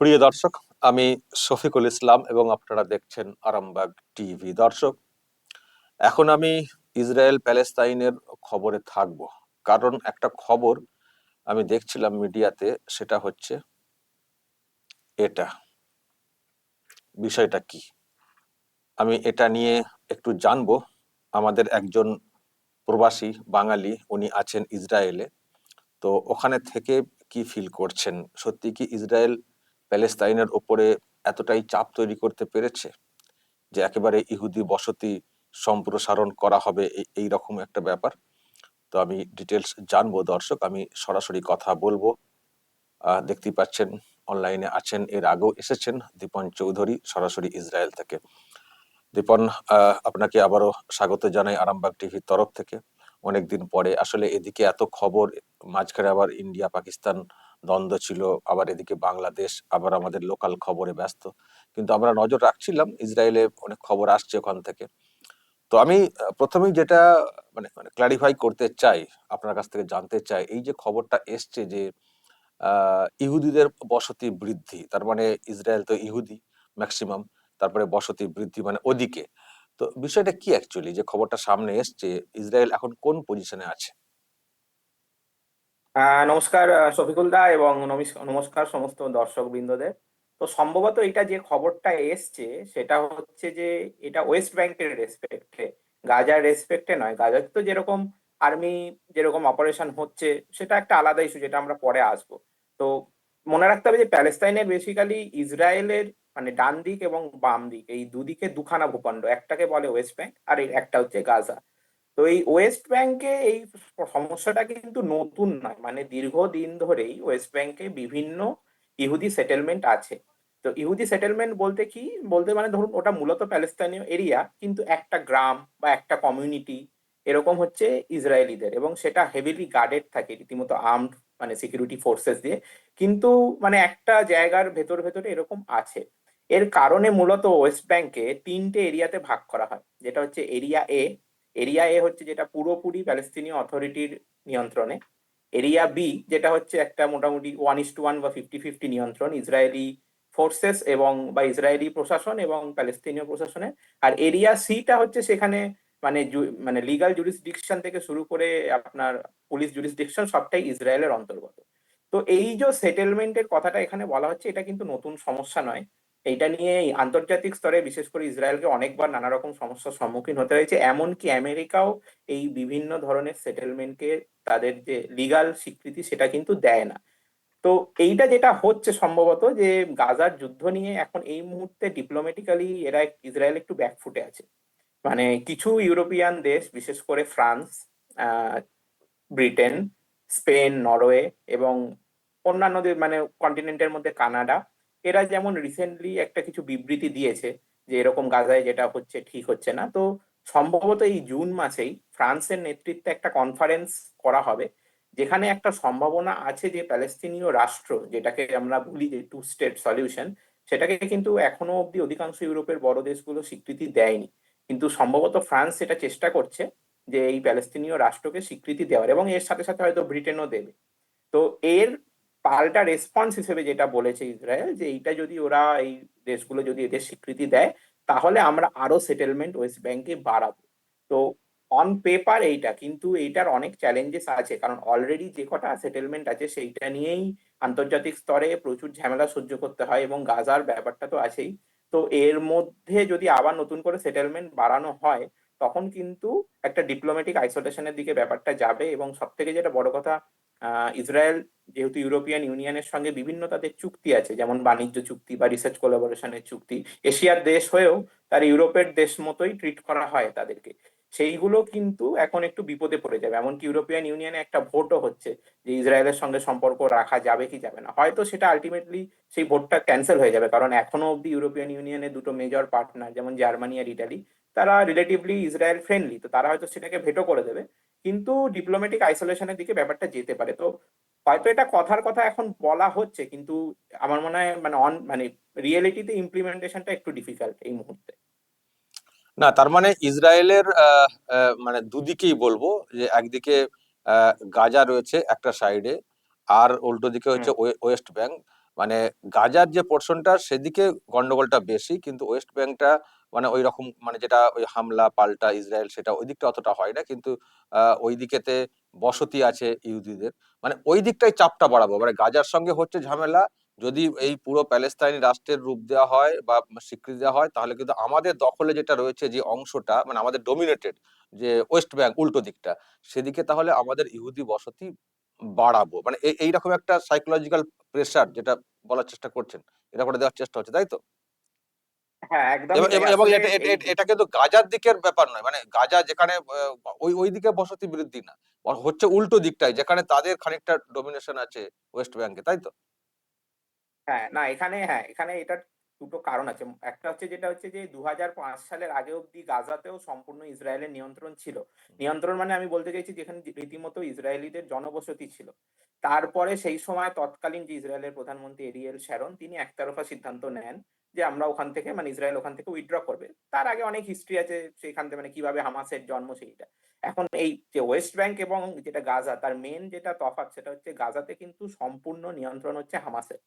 প্রিয় দর্শক, আমি শফিকুল ইসলাম এবং আপনারা দেখছেন আরামবাগ টিভি। দর্শক, এখন আমি ইসরায়েল প্যালেস্তাইনের খবরে থাকব। কারণ একটা খবর আমি দেখছিলাম মিডিয়াতে, সেটা হচ্ছে এটা। বিষয়টা কি? আমি এটা নিয়ে একটু জানব। আমাদের একজন প্রবাসী বাঙালি, উনি আছেন ইসরায়েলে। তো ওখানে থেকে কি ফিল করছেন? সত্যি কি ইসরায়েল প্যালেস্তাইনের ওপরে এতটাই চাপ তৈরি করতে পেরেছে যে একেবারে ইহুদি বসতি সম্প্রসারণ করা হবে এই- রকম একটা ব্যাপার। তো আমি ডিটেলস জানব দর্শক, আমি সরাসরি কথা বলব। দেখতেই পাচ্ছেন, অনলাইনে আছেন, এর আগেও এসেছেন দীপন চৌধুরী, সরাসরি ইসরায়েল থেকে। দীপন আপনাকে আবারও স্বাগত জানাই আরামবাগ টিভির তরফ থেকে। অনেকদিন পরে আসলে এদিকে এত খবর, মাঝখানে আবার ইন্ডিয়া পাকিস্তান দ্বন্দ্ব ছিল, আবার এদিকে বাংলাদেশ, আবার আমাদের লোকাল খবরে ব্যস্ত। কিন্তু আমরা নজর রাখছিলাম, ইসরায়েলে অনেক খবর আসছে ওখান থেকে। তো আমি প্রথমেই যেটা মানে মানে ক্লারিফাই করতে চাই, আপনার কাছ থেকে জানতে চাই, এই যে খবরটা এসছে যে ইহুদিদের বসতি বৃদ্ধি, তার মানে ইসরায়েল তো ইহুদি ম্যাক্সিমাম তারপরে বসতি বৃদ্ধি মানে ওদিকে। তো বিষয়টা কি অ্যাকচুয়ালি যে খবরটা সামনে এসছে, ইসরায়েল এখন কোন পজিশনে আছে? নমস্কার শফিকুল দা এবং নমস্কার সমস্ত দর্শক বৃন্দদের তো সম্ভবত এটা যে খবরটা এসছে, সেটা হচ্ছে যে এটা ওয়েস্ট ব্যাংকের রেসপেক্টে গাজার রেসপেক্টে নয়। গাজার তো যেরকম আর্মি যেরকম অপারেশন হচ্ছে, সেটা একটা আলাদা ইস্যু যেটা আমরা পরে আসব। তো মনে রাখতে হবে যে প্যালেস্তাইনের বেসিক্যালি ইসরায়েলের মানে ডান দিক এবং বাম দিক এই দুদিকে দুখানা ভূখণ্ড, একটাকে বলে ওয়েস্ট ব্যাংক আর একটা হচ্ছে গাজা। তো এই ওয়েস্ট ব্যাংকে এই সমস্যাটা কিন্তু নতুন নয়। মানে দীর্ঘদিন ধরেই ওয়েস্ট ব্যাংকে বিভিন্ন ইহুদি সেটেলমেন্ট আছে। তো ইহুদি সেটেলমেন্ট বলতে কি? বলতে মানে ধরুন ওটা মূলত প্যালেস্তানীয় এরিয়া কিন্তু একটা গ্রাম বা একটা কমিউনিটি এরকম হচ্ছে ইসরায়েলিদের এবং সেটা হেভিলি গার্ডেড থাকে রীতিমতো আর্মড মানে সিকিউরিটি ফোর্সেস দিয়ে। কিন্তু মানে একটা জায়গার ভেতর ভেতরে এরকম আছে। এর কারণে মূলত ওয়েস্ট ব্যাংকে তিনটে এরিয়াতে ভাগ করা হয়। যেটা হচ্ছে এরিয়া এ এরিয়া এ হচ্ছে যেটা পুরোপুরি প্যালেস্তিনীয় অথরিটির নিয়ন্ত্রণে। এরিয়া বি যেটা হচ্ছে একটা মোটামুটি ওয়ান ইস টু ওয়ান বা ফিফটি ফিফটি নিয়ন্ত্রণ, ইসরায়েলি ফোর্সেস এবং বা ইসরায়েলি প্রশাসন এবং প্যালেস্তিনীয় প্রশাসনের আর এরিয়া সিটা হচ্ছে সেখানে মানে মানে লিগাল জুরিসডিকশন থেকে শুরু করে আপনার পুলিশ জুরিসডিকশন সবটাই ইসরায়েলের অন্তর্গত। তো এই যে সেটেলমেন্টের কথাটা এখানে বলা হচ্ছে, এটা কিন্তু নতুন সমস্যা নয়। এইটা নিয়ে আন্তর্জাতিক স্তরে, বিশেষ করে ইসরায়েলকে অনেকবার নানা রকম সমস্যার সম্মুখীন হতে হয়েছে। এমনকি আমেরিকাও এই বিভিন্ন ধরনের সেটেলমেন্টকে তাদের যে লিগাল স্বীকৃতি সেটা কিন্তু দেয় না। তো এইটা যেটা হচ্ছে সম্ভবত যে গাজার যুদ্ধ নিয়ে এখন এই মুহূর্তে ডিপ্লোম্যাটিক্যালি এরা ইসরায়েল একটু ব্যাকফুটে আছে। মানে কিছু ইউরোপিয়ান দেশ, বিশেষ করে ফ্রান্স ব্রিটেন, স্পেন, নরওয়ে এবং অন্যান্য মানে কন্টিনেন্টের মধ্যে কানাডা এরা যেমন রিসেন্টলি একটা কিছু বিবৃতি দিয়েছে যে এরকম গাজায় যেটা হচ্ছে ঠিক হচ্ছে না। তো সম্ভবত এই জুন মাসেই ফ্রান্সের নেতৃত্বে একটা কনফারেন্স করা হবে, যেখানে একটা সম্ভাবনা আছে যে প্যালেস্তিনীয় রাষ্ট্র, যেটাকে আমরা বলি যে টু স্টেট সলিউশন সেটাকে কিন্তু এখনও অব্দি অধিকাংশ ইউরোপের বড় দেশগুলো স্বীকৃতি দেয়নি। কিন্তু সম্ভবত ফ্রান্স সেটা চেষ্টা করছে যে এই প্যালেস্তিনীয় রাষ্ট্রকে স্বীকৃতি দেওয়ার এবং এর সাথে সাথে হয়তো ব্রিটেনও দেবে। তো এর পাল্টা রেসপন্স হিসেবে যেটা বলেছে ইসরায়েল, যে এইটা যদি ওরা এই দেশগুলো যদি এদের স্বীকৃতি দেয়, তাহলে আমরা আরও সেটেলমেন্ট ওয়েস্ট ব্যাংকে বাড়াবো। তো অন পেপার এইটা, কিন্তু এইটার অনেক চ্যালেঞ্জেস আছে, কারণ অলরেডি যে কটা সেটেলমেন্ট আছে সেইটা নিয়েই আন্তর্জাতিক স্তরে প্রচুর ঝামেলা সহ্য করতে হয় এবং গাজার ব্যাপারটা তো আছেই। তো এর মধ্যে যদি আবার নতুন করে সেটেলমেন্ট বাড়ানো হয় তখন কিন্তু একটা ডিপ্লোম্যাটিক আইসোলেশনের দিকে ব্যাপারটা যাবে এবং সব থেকে যেটা বড় কথা ইসরায়েল যেহেতু ইউরোপিয়ান ইউনিয়নের সঙ্গে বিভিন্ন তাদের চুক্তি আছে, যেমন বাণিজ্য চুক্তি বা রিসার্চ কোলাবোরেশনের চুক্তি। এশিয়ার দেশ হয়েও তার ইউরোপের দেশ মতোই ট্রিট করা হয় তাদেরকে। সেইগুলো কিন্তু এখন একটু বিপদে পড়ে যাবে। এমনকি ইউরোপিয়ান ইউনিয়নে একটা ভোটও হচ্ছে যে ইসরায়েলের সঙ্গে সম্পর্ক রাখা যাবে কি যাবে না। হয়তো সেটা আলটিমেটলি সেই ভোটটা ক্যান্সেল হয়ে যাবে, কারণ এখনও অব্দি ইউরোপিয়ান ইউনিয়নে দুটো মেজর পার্টনার যেমন জার্মানি আর ইটালি, তারা রিলেটিভলি ইসরায়েল ফ্রেন্ডলি তো তারা হয়তো সেটাকে ভেটো করে দেবে। কিন্তু ডিপ্লোম্যাটিক আইসোলেশনের দিকে ব্যাপারটা যেতে পারে। তো হয়তো এটা কথার কথা এখন বলা হচ্ছে, কিন্তু আমার মনে হয় মানে অন মানে রিয়েলিটিতে ইমপ্লিমেন্টেশনটা একটু ডিফিকাল্ট এই মুহূর্তে। না তার মানে ইসরায়েলের মানে দুদিকেই বলব যে একদিকে গাজা রয়েছে একটা সাইডে আর উল্টো দিকে হচ্ছে ওয়ে- ওয়েস্ট ব্যাংক। মানে গাজার যে পোর্শনটা সেদিকে গন্ডগোলটা বেশি কিন্তু ওয়েস্ট ব্যাংকটা মানে ওই রকম মানে যেটা ওই হামলা পাল্টা ইসরায়েল সেটা ওই দিকটা অতটা হয় না কিন্তু আহ, ওই দিকেতে বসতি আছে ইহুদিদের। মানে ওই দিকটাই চাপটা বাড়াবো। মানে গাজার সঙ্গে হচ্ছে ঝামেলা যদি এই পুরো প্যালেস্তাইনি রাষ্ট্রের রূপ দেওয়া হয় বা স্বীকৃতি দেওয়া হয় তাহলে কিন্তু আমাদের দখলে যেটা রয়েছে যে অংশটা মানে আমাদের ডোমিনেটেড যে ওয়েস্ট ব্যাংক উল্টো দিকটা সেদিকে তাহলে আমাদের ইহুদি বসতি বাড়াবো। মানে এইরকম একটা সাইকোলজিক্যাল প্রেসার যেটা বলার চেষ্টা করছেন এটা করে দেওয়ার চেষ্টা হচ্ছে তাই তো? হ্যাঁ একদম এবং এটা কিন্তু গাজার দিকের ব্যাপার নয় মানে গাজা যেখানে ওই ওই দিকে বসতি বৃদ্ধি না হচ্ছে উল্টো দিকটাই যেখানে তাদের খানিকটা ডোমিনেশন আছে ওয়েস্ট ব্যাংকে তাই তো? হ্যাঁ না এখানে হ্যাঁ এখানে এটার দুটো কারণ আছে। একটা হচ্ছে যেটা হচ্ছে যে দুহাজার পাঁচ সালের আগে অব্দি গাজাতেও সম্পূর্ণ ইসরায়েলের নিয়ন্ত্রণ ছিল। নিয়ন্ত্রণ মানে আমি বলতে চাইছি যেখানে রীতিমতো ইসরায়েলিদের জনবসতি ছিল। তারপরে সেই সময় তৎকালীন যে ইসরায়েলের প্রধানমন্ত্রী এরিয়েল শ্যারন তিনি একতরফা সিদ্ধান্ত নেন যে আমরা ওখান থেকে মানে ইসরায়েল ওখান থেকে উইথড্র করবে। তার আগে অনেক হিস্ট্রি আছে সেখান থেকে মানে কীভাবে হামাসের জন্ম সেইটা। এখন এই যে ওয়েস্ট ব্যাংক এবং যেটা গাজা তার মেন যেটা তফাৎ সেটা হচ্ছে গাজাতে কিন্তু সম্পূর্ণ নিয়ন্ত্রণ হচ্ছে হামাসের।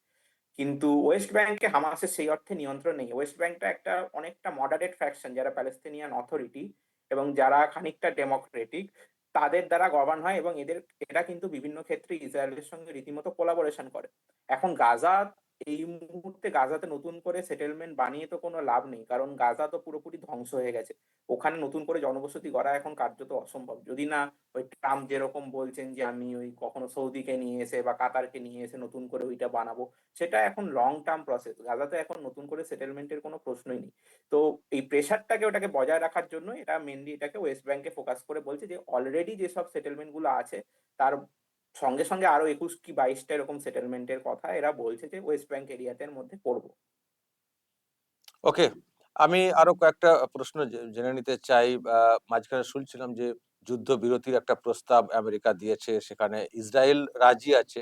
কিন্তু ওয়েস্ট ব্যাংকে হামাসের সেই অর্থে নিয়ন্ত্রণ নেই। ওয়েস্ট ব্যাংকটা একটা অনেকটা মডারেট ফ্যাকশন যারা প্যালেস্তিনিয়ান অথরিটি এবং যারা খানিকটা ডেমোক্রেটিক তাদের দ্বারা গভর্ন হয় এবং এদের, এরা কিন্তু বিভিন্ন ক্ষেত্রে ইসরায়েলের সঙ্গে রীতিমতো কোলাবোরেশন করে। এখন গাজা এই মুহূর্তে গাজাতে নতুন করে সেটেলমেন্ট বানিয়ে তো কোনো লাভ নেই। কারণ গাজা তো পুরোপুরি ধ্বংস হয়ে গেছে। ওখানে নতুন করে জনবসতি গড়া এখন কার্যত অসম্ভব। যদি না ওই ট্রাম্প যেরকম বলছেন যে, আমি ওই কখনো সৌদিকে নিয়ে এসে বা কাতারকে নিয়ে এসে নতুন করে ওইটা বানাবো, সেটা এখন লং টার্ম প্রসেস গাজাতে এখন নতুন করে সেটেলমেন্টের কোনো প্রশ্নই নেই। তো এই প্রেশারটাকে ওটাকে বজায় রাখার জন্য এটা মেনলি এটাকে ওয়েস্ট ব্যাংকে ফোকাস করে বলছে যে অলরেডি যেসব সেটেলমেন্টগুলো আছে, তার সঙ্গে সঙ্গে আরও একুশ কি বাইশটা এরকম সেটেলমেন্টের কথা এরা বলছে যে ওয়েস্ট ব্যাংক এরিয়াতে মধ্যে করব ওকে আমি আরও কয়েকটা প্রশ্ন জেনে নিতে চাই। মাঝখানে শুনছিলাম যে যুদ্ধ বিরতির একটা প্রস্তাব আমেরিকা দিয়েছে, সেখানে ইসরায়েল রাজি আছে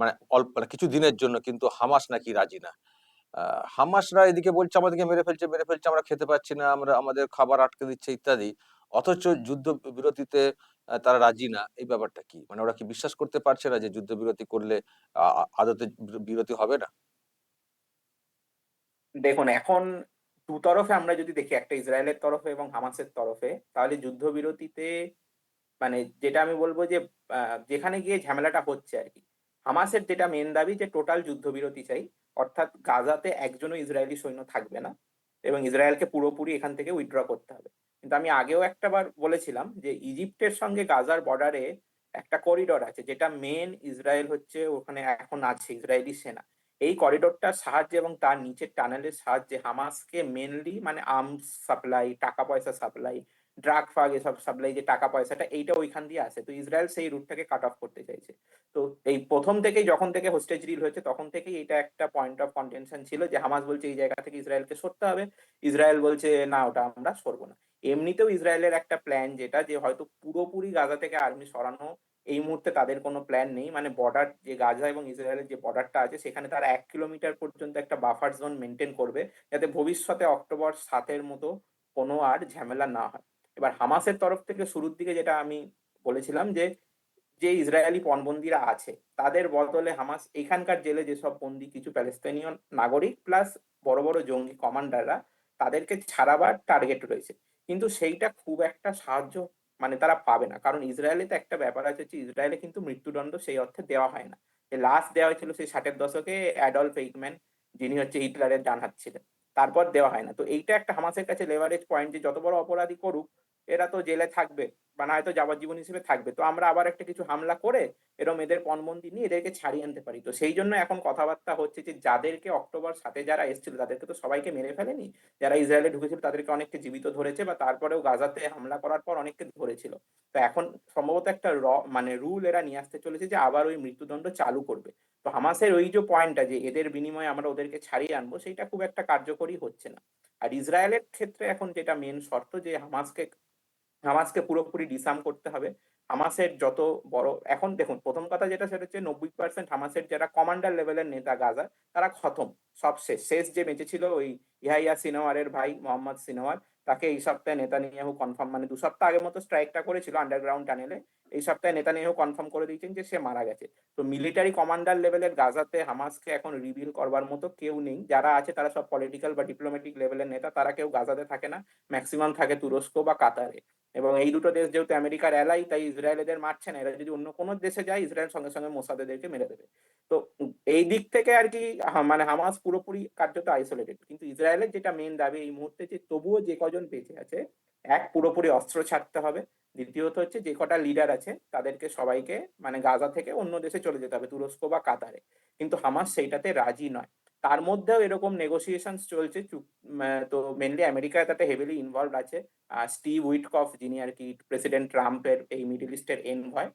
মানে অল্প মানে কিছু দিনের জন্য, কিন্তু হামাস নাকি রাজি না। হামাসরা এদিকে বলছে, আমাদেরকে মেরে ফেলছে মেরে ফেলছে, আমরা খেতে পাচ্ছি না, আমরা, আমাদের খাবার আটকে দিচ্ছে, ইত্যাদি। অথচ যুদ্ধ বিরতিতে তারা রাজি না, এই ব্যাপারটা কি? মানে ওরা কি বিশ্বাস করতে পারছে না যে যুদ্ধ বিরতি করলে আদতে বিরতি হবে না? দেখুন, এখন দু তরফে আমরা যদি দেখি, একটা ইসরায়েলের তরফে এবং হামাসের তরফে, তাহলে যুদ্ধবিরতিতে মানে যেটা আমি বলব যে যেখানে গিয়ে ঝামেলাটা হচ্ছে আর কি। হামাসের যেটা মেন দাবি যে টোটাল যুদ্ধবিরতি চাই, অর্থাৎ গাজাতে একজনও ইসরায়েলি সৈন্য থাকবে না এবং ইসরায়েলকে পুরোপুরি এখান থেকে উইথড্র করতে হবে। কিন্তু আমি আগেও একটা বার বলেছিলাম যে ইজিপ্টের সঙ্গে গাজার বর্ডারে একটা করিডর আছে, যেটা মেন ইসরায়েল হচ্ছে, ওখানে এখন আছে, ইসরায়েলি সেনা। এই করিডোরটার সাহায্যে এবং তার নিচের টানেলের সাহায্যে হামাসকে মেনলি মানে আর্মস সাপ্লাই টাকা পয়সা সাপ্লাই ড্রাগ ফাগ এসব সাপ্লাই যে টাকা পয়সাটা এইটা ওইখান দিয়ে আসে। তো ইসরায়েল সেই রুটটাকে কাট অফ করতে চাইছে। তো এই প্রথম থেকেই যখন থেকে হোস্টেজ ডিল হয়েছে, তখন থেকেই এটা একটা পয়েন্ট অফ কন্টেনশন ছিল যে হামাস বলছে এই জায়গা থেকে ইসরায়েলকে সরতে হবে। ইসরায়েল বলছে, না, ওটা আমরা সরবো না। এমনিতেও ইসরায়েলের একটা প্ল্যান যেটা যে হয়তো পুরোপুরি গাজা থেকে আর্মি সরানো, এই মুহূর্তে তাদের কোনো প্ল্যান নেই। মানে বর্ডার যে গাজা এবং ইসরায়েলের যে বর্ডারটা আছে, সেখানে তারা এক কিলোমিটার পর্যন্ত একটা বাফার জোন মেনটেন করবে, যাতে ভবিষ্যতে অক্টোবর সাতের মতো কোনো আর ঝামেলা না হয়। এবার হামাসের তরফ থেকে শুরুর দিকে যেটা আমি বলেছিলাম যে যে ইসরায়েলি পণবন্দিরা আছে, তাদের বদলে হামাস এখানকার জেলে যেসব বন্দি, কিছু প্যালেস্তানীয় নাগরিক প্লাস বড় বড় জঙ্গি কমান্ডাররা তাদেরকে ছাড়াবার টার্গেট রয়েছে। কিন্তু সেইটা খুব একটা সাহায্য মানে তারা পাবে না। কারণ ইসরায়েলে তো একটা ব্যাপার আছে যে, ইসরায়েলে কিন্তু মৃত্যুদণ্ড সেই অর্থে দেওয়া হয় না। লাস্ট দেওয়া হয়েছিল সেই ষাটের দশকে অ্যাডলফ এইকম্যান যিনি হচ্ছে হিটলারের ডান হাত ছিলেন। তারপর দেওয়া হয় না। তো এইটা একটা হামাসের কাছে লেভারেজ পয়েন্ট যে যত বড় অপরাধী করুক এরা তো জেলে থাকবে বা না হয়তো যাবজ্জীবন হিসেবে থাকবে। তো আমরা আবার একটা কিছু হামলা করে এরকম এদের পণবন্দি নিয়ে এদেরকে ছাড়িয়ে আনতে পারি। তো সেই জন্য এখন কথাবার্তা হচ্ছে যে, যাদেরকে অক্টোবর সাথে যারা এসেছিল, তাদেরকে তো সবাইকে মেরে ফেলেনি। যারা ইসরায়েলে ঢুকেছিল, তাদেরকে অনেককে জীবিত ধরেছে বা তারপরেও গাজাতে হামলা করার পর অনেককে ধরেছিল। তো এখন সম্ভবত একটা র মানে রুল এরা নিয়ে আসতে চলেছে যে, আবার ওই মৃত্যুদণ্ড চালু করবে। তো হামাসের ওই যে পয়েন্টটা যে, এদের বিনিময়ে আমরা ওদেরকে ছাড়িয়ে আনব, সেইটা খুব একটা কার্যকরী হচ্ছে না। আর ইসরায়েলের ক্ষেত্রে এখন যেটা মেন শর্ত যে, হামাসকে হামাসকে পুরোপুরি ডিসাম করতে হবে। হামাসের যত বড়, এখন দেখুন, প্রথম কথা যেটা, সেটা হচ্ছে নব্বই পার্সেন্ট হামাসের যারা কমান্ডার লেভেলের নেতা গাজা, তারা খতম, সব শেষ। শেষ যে বেঁচে ছিল ওই ইহাইয়া সিনোয়ারের ভাই মোহাম্মদ সিনোয়ার তাকে এই সপ্তাহে নেতা নিয়ে কনফার্ম মানে দু সপ্তাহ আগের মতো স্ট্রাইকটা করেছিল আন্ডারগ্রাউন্ড টানেলে এই সপ্তাহে নেতানিয়াহু কনফার্ম করে দিয়েছেন যে সে মারা গেছে। তো মিলিটারি কমান্ডার লেভেলের গাজাতে হামাসকে এখন রিভিল করবার মতো কেউ নেই। যারা আছে তারা সব পলিটিক্যাল বা ডিপ্লোম্যাটিক লেভেলের নেতা, তারা কেউ গাজাতে থাকে না। ম্যাক্সিমাম থাকে তুরস্ক বা কাতারে। এবং এই দুটো দেশ যেহেতু আমেরিকার অ্যালাই তাই ইসরায়েল এদের মারছে না। এরা যদি অন্য কোনো দেশে যায়, ইসরায়েল সঙ্গে সঙ্গে মোসাদেদেরকে মেরে দেবে। তো এই দিক থেকে আর কি মানে হামাস পুরোপুরি কার্যত আইসোলেটেড কিন্তু ইসরায়েলের যেটা মেন দাবি এই মুহূর্তে যে তবুও যে কজন বেঁচে আছে এক পুরোপুরি অস্ত্র ছাড়তে হবে। দ্বিতীয়ত হচ্ছে যে কটা লিডার আছে, তাদেরকে সবাইকে মানে গাজা থেকে অন্য দেশে চলে যেতে হবে, তুরস্ক বা কাতারে। কিন্তু হামাস সেইটাতে রাজি নয়। তার মধ্যেও এরকম নেগোসিয়েশন চলছে তো মেনলি আমেরিকা তাতে হেভিলি ইনভলভ আছে। স্টিভ উইটকফ যিনি আর কি প্রেসিডেন্ট ট্রাম্পের এই মিডল ইস্টের এনভয়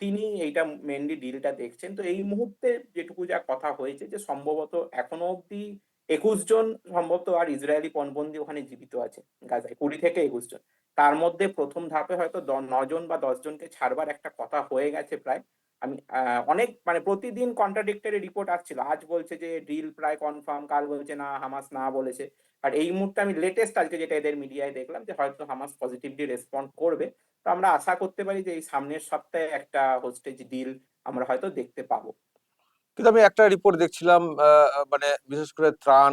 তিনি এইটা মেনলি ডিলটা দেখছেন। তো এই মুহূর্তে যেটুকু যা কথা হয়েছে যে সম্ভবত এখনও অব্দি একুশ জন সম্ভবত আর ইসরায়েলি পণবন্দি ওখানে জীবিত আছে, গাজায়, কুড়ি থেকে একুশ জন। তার মধ্যে প্রথম ধাপে হয়তো নজন বা দশ জনকে ছাড়বার একটা কথা হয়ে গেছে প্রায়। আমি অনেক মানে প্রতিদিন কন্ট্রাডিক্টরি রিপোর্ট আসছিল। আজ বলছে যে ডিল প্রায় কনফার্ম কাল বলছে না, হামাস না বলেছে। আর এই মুহূর্তে আমি লেটেস্ট আজকে যেটা এদের মিডিয়ায় দেখলাম যে হয়তো হামাস পজিটিভলি রেসপন্ড করবে। তো আমরা আশা করতে পারি যে এই সামনের সপ্তাহে একটা হোস্টেজ ডিল আমরা হয়তো দেখতে পাবো। কিন্তু আমি একটা রিপোর্ট দেখছিলাম মানে বিশেষ করে ত্রাণ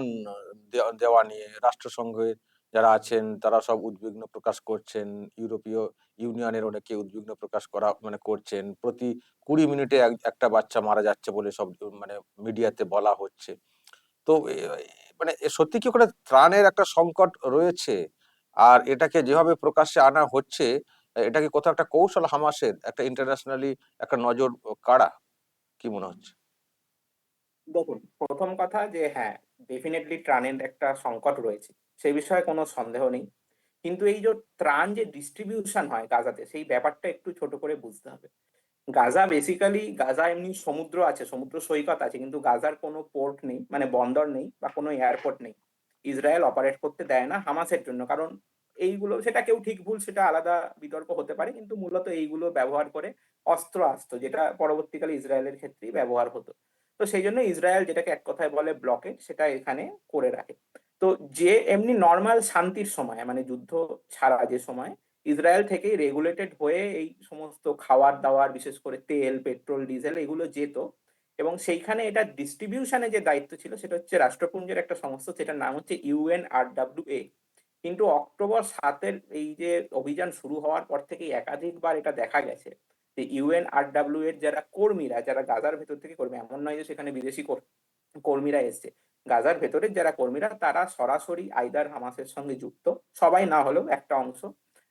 দেওয়া নিয়ে, রাষ্ট্রসংঘে যারা আছেন তারা সব উদ্বিগ্ন প্রকাশ করছেন, ইউরোপীয় ইউনিয়নের অনেকে উদ্বিগ্ন প্রকাশ করা মানে করছেন। প্রতি কুড়ি মিনিটে এক- একটা বাচ্চা মারা যাচ্ছে বলে সব মানে মিডিয়াতে বলা হচ্ছে। তো মানে সত্যি কি ওখানে ত্রাণের একটা সংকট রয়েছে? আর এটাকে যেভাবে প্রকাশ্যে আনা হচ্ছে এটাকে কোথাও একটা কৌশল হামাসের, একটা ইন্টারন্যাশনালি একটা নজর কাড়া? কি মনে হচ্ছে? দেখুন, প্রথম কথা যে হ্যাঁ ডেফিনেটলি ত্রাণের একটা সংকট রয়েছে সেই বিষয়ে কোনো সন্দেহ নেই। কিন্তু এই যে ত্রাণ যে ডিস্ট্রিবিউশন হয় গাজাতে, সেই ব্যাপারটা একটু ছোট করে বুঝতে হবে। গাজা বেসিক্যালি গাজা এমনি সমুদ্র আছে, সমুদ্র সৈকত আছে, কিন্তু গাজার কোনো পোর্ট নেই মানে বন্দর নেই বা কোনো এয়ারপোর্ট নেই। ইসরায়েল অপারেট করতে দেয় না হামাসের জন্য, কারণ এইগুলো, সেটা কেউ ঠিক ভুল, সেটা আলাদা বিতর্ক হতে পারে, কিন্তু মূলত এইগুলো ব্যবহার করে অস্ত্র আসতো, যেটা পরবর্তীকালে ইসরায়েলের ক্ষেত্রেই ব্যবহার হতো। তো সেই জন্য ইসরায়েল যেটাকে এক কথায় বলে ব্লকেট সেটা এখানে করে রাখে। তো যে এমনি নর্মাল শান্তির সময় মানে যুদ্ধ ছাড়া যে সময়, ইসরায়েল থেকেই রেগুলেটেড হয়ে এই সমস্ত খাওয়ার দাওয়ার বিশেষ করে তেল, পেট্রোল, ডিজেল, এগুলো যেত। এবং সেইখানে এটা ডিস্ট্রিবিউশনে যে দায়িত্ব ছিল, সেটা হচ্ছে রাষ্ট্রপুঞ্জের একটা সংস্থা, সেটার নাম হচ্ছে ইউএন আর ডাব্লিউ এ কিন্তু অক্টোবর সাতের এই যে অভিযান শুরু হওয়ার পর থেকেই একাধিকবার এটা দেখা গেছে যে ইউএন আর ডাব্লিউ এর যারা কর্মীরা, যারা গাজার ভেতর থেকে কর্মী, এমন নয় যে সেখানে বিদেশি কর্মীরা এসছে। গাজার ভেতরের যারা কর্মীরা, তারা সরাসরি আইদার হামাসের সঙ্গে যুক্ত। সবাই না হলেও একটা অংশ।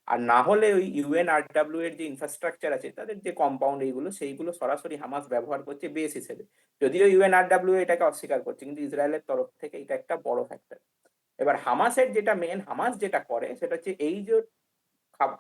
আর না হলে ওই ইউএন আর ডাব্লিউ এর যে ইনফ্রাস্ট্রাকচার আছে, তাদের যে কম্পাউন্ড এইগুলো, সেইগুলো সরাসরি হামাস ব্যবহার করছে বেস হিসেবে। যদিও ইউএন আর ডাব্লিউ এটাকে অস্বীকার করছে, কিন্তু ইসরায়েলের তরফ থেকে এটা একটা বড় ফ্যাক্টর এবার হামাসের যেটা মেন হামাস যেটা করে, সেটা হচ্ছে এই যে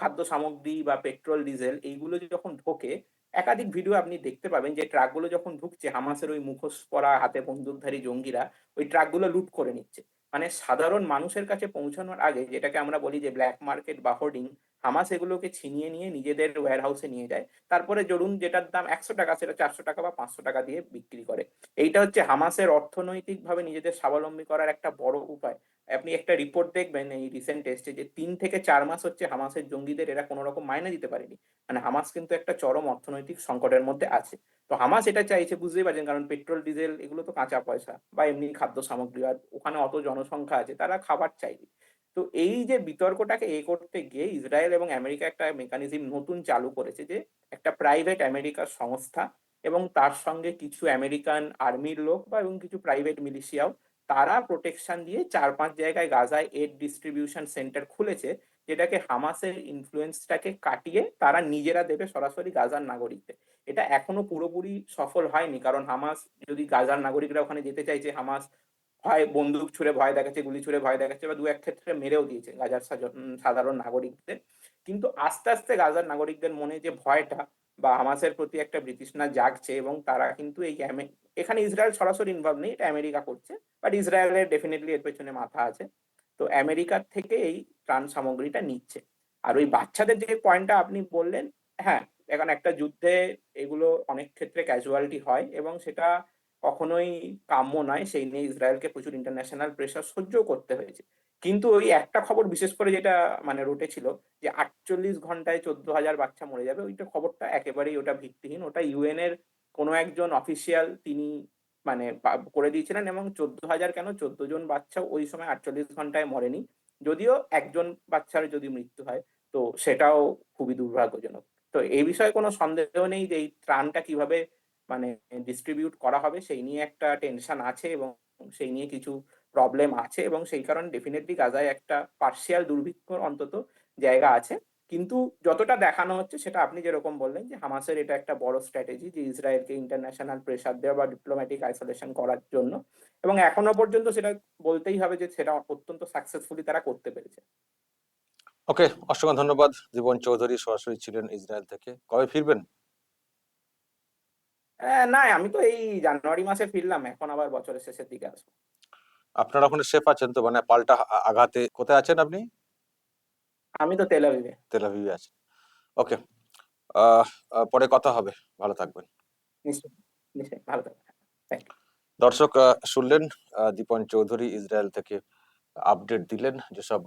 খাদ্য সামগ্রী বা পেট্রোল, ডিজেল এইগুলো যখন ঢোকে, একাধিক ভিডিও আপনি দেখতে পাবেন যে ট্রাকগুলো যখন ঢুকছে, হামাসের ওই মুখোশ পরা, হাতে বন্দুকধারী জঙ্গিরা ওই ট্রাকগুলো লুট করে নিচ্ছে। মানে সাধারণ মানুষের কাছে পৌঁছানোর আগে, যেটাকে আমরা বলি যে ব্ল্যাক মার্কেট বা হোর্ডিং হামাস এগুলোকে ছিনিয়ে নিয়ে নিজেদের ওয়্যার হাউসে নিয়ে যায়। তারপরে ধরুন যেটার দাম একশো টাকা, সেটা চারশো টাকা বা পাঁচশো টাকা দিয়ে বিক্রি করে। এইটা হচ্ছে হামাসের অর্থনৈতিকভাবে নিজেদের স্বাবলম্বী করার একটা বড় উপায়। আপনি একটা রিপোর্ট দেখবেন এই রিসেন্ট এসছে যে তিন থেকে চার মাস হচ্ছে হামাসের জঙ্গিদের এরা কোনো রকম মাইনে দিতে পারেনি। মানে হামাস কিন্তু একটা চরম অর্থনৈতিক সংকটের মধ্যে আছে। তো হামাস এটা চাইছে, বুঝতেই পারছেন, কারণ পেট্রোল ডিজেল এগুলো তো কাঁচা পয়সা বা এমনি খাদ্য সামগ্রী। আর ওখানে অত জনসংখ্যা আছে, তারা খাবার চাইবে। তো এই যে বিতর্কটাকে এ করতে গিয়ে ইসরায়েল এবং আমেরিকা একটা মেকানিজম নতুন চালু করেছে যে একটা প্রাইভেট আমেরিকার সংস্থা এবং তার সঙ্গে কিছু আমেরিকান আর্মির লোক বা এবং কিছু প্রাইভেট মিলিশিয়াও তারা প্রোটেকশন দিয়ে চার পাঁচ জায়গায় গাজায় এড ডিস্ট্রিবিউশন সেন্টার খুলেছে, যেটাকে হামাসের ইনফ্লুয়েন্সটাকে কাটিয়ে তারা নিজেরা দেবে সরাসরি গাজার নাগরিকদের এটা এখনও পুরোপুরি সফল হয়নি, কারণ হামাস, যদি গাজার নাগরিকরা ওখানে যেতে চাইছে, হামাস হয় বন্দুক ছুড়ে ভয় দেখাচ্ছে, গুলি ছুড়ে ভয় দেখাচ্ছে বা দু এক ক্ষেত্রে মেরেও দিয়েছে গাজার সাধারণ নাগরিকদের। কিন্তু আস্তে আস্তে গাজার নাগরিকদের মনে যে ভয়টা বা হামাসের প্রতি একটা বিতৃষ্ণা জাগছে এবং তারা কিন্তু এই এখানে ইসরায়েল সরাসরি ইনভলভ নেই, এটা আমেরিকা করছে বাট ইসরায়েলের ডেফিনেটলি এর পেছনে মাথা আছে। তো আমেরিকার থেকে এই ত্রাণ সামগ্রীটা নিচ্ছে। আর ওই বাচ্চাদের যে পয়েন্টটা আপনি বললেন হ্যাঁ এখন একটা যুদ্ধে এগুলো অনেক ক্ষেত্রে ক্যাজুয়ালিটি হয় এবং সেটা কখনোই কাম্য নয়, সেই নিয়ে ইসরায়েলকে প্রচুর ইন্টারন্যাশনাল প্রেশার সহ্য করতে হয়েছে। কিন্তু ওই একটা খবর বিশেষ করে যেটা মানে রটেছিল যে আটচল্লিশ ঘন্টায় চোদ্দ হাজার বাচ্চা মরে যাবে, ওইটা খবরটা একেবারেই ওটা ভিত্তিহীন। ওটা ইউএন এর কোনো একজন অফিসিয়াল তিনি মানে করে দিয়েছিলেন এবং চোদ্দ হাজার কেন? চোদ্দ জন বাচ্চা ওই সময় আটচল্লিশ ঘন্টায় মরেনি। যদিও একজন বাচ্চার যদি মৃত্যু হয়, তো সেটাও খুবই দুর্ভাগ্যজনক। তো এই বিষয়ে কোনো সন্দেহ নেই যে এই ত্রাণটা কীভাবে মানে ডিস্ট্রিবিউট করা হবে, সেই নিয়ে একটা টেনশন আছে এবং সেই নিয়ে কিছু প্রবলেম আছে এবং সেই কারণে ডেফিনেটলি গাজায় একটা পার্শিয়াল দুর্ভিক্ষর অন্তত জায়গা আছে। কিন্তু যতটা দেখানো হচ্ছে সেটা আপনি যেরকম বললেন যে হামাসের এটা একটা বড় স্ট্র্যাটেজি যে ইসরায়েলকে ইন্টারন্যাশনাল প্রেশার দেওয়া বা ডিপ্লোম্যাটিক আইসোলেশন করার জন্য। এবং এখনও পর্যন্ত সেটা বলতেই হবে যে সেটা অত্যন্ত সাকসেসফুলি তারা করতে পেরেছে। ওকে অসংখ্য ধন্যবাদ। জীবন চৌধুরী সরাসরি ছিলেন ইসরায়েল থেকে। কবে ফিরবেন? না আমি তো এই জানুয়ারি মাসে ফিরলাম এখন আবার বছরের শেষের দিকে আসব। আপনারা ওখানে সেফ আছেন তো? মানে পাল্টা আঘাতে কোথায় আছেন আপনি? আমি তো তেল আভিভে তেলাভিভে আছেন ওকে পরে কথা হবে। ভালো থাকবেন। নিশ্চয়ই ভালো থাকবেন। দর্শক শুনলেন দীপন চৌধুরী ইসরায়েল থেকে আপডেট দিলেন, যেসব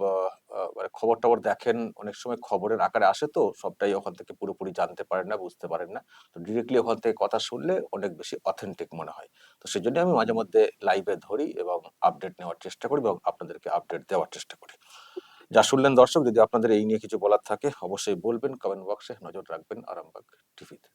মানে খবর টবর দেখেন, অনেক সময় খবরের আকারে আসে তো, সবটাই ওখান থেকে পুরোপুরি জানতে পারেন না, বুঝতে পারেন না। তো ডিরেক্টলি ওখান থেকে কথা শুনলে অনেক বেশি অথেন্টিক মনে হয়। তো সেই জন্য আমি মাঝে মধ্যে লাইভে ধরি এবং আপডেট নেওয়ার চেষ্টা করি এবং আপনাদেরকে আপডেট দেওয়ার চেষ্টা করি। যা শুনলেন দর্শক, যদি আপনাদের এই নিয়ে কিছু বলার থাকে, অবশ্যই বলবেন কমেন্ট বক্সে নজর রাখবেন, আরামবাগ টিভিতে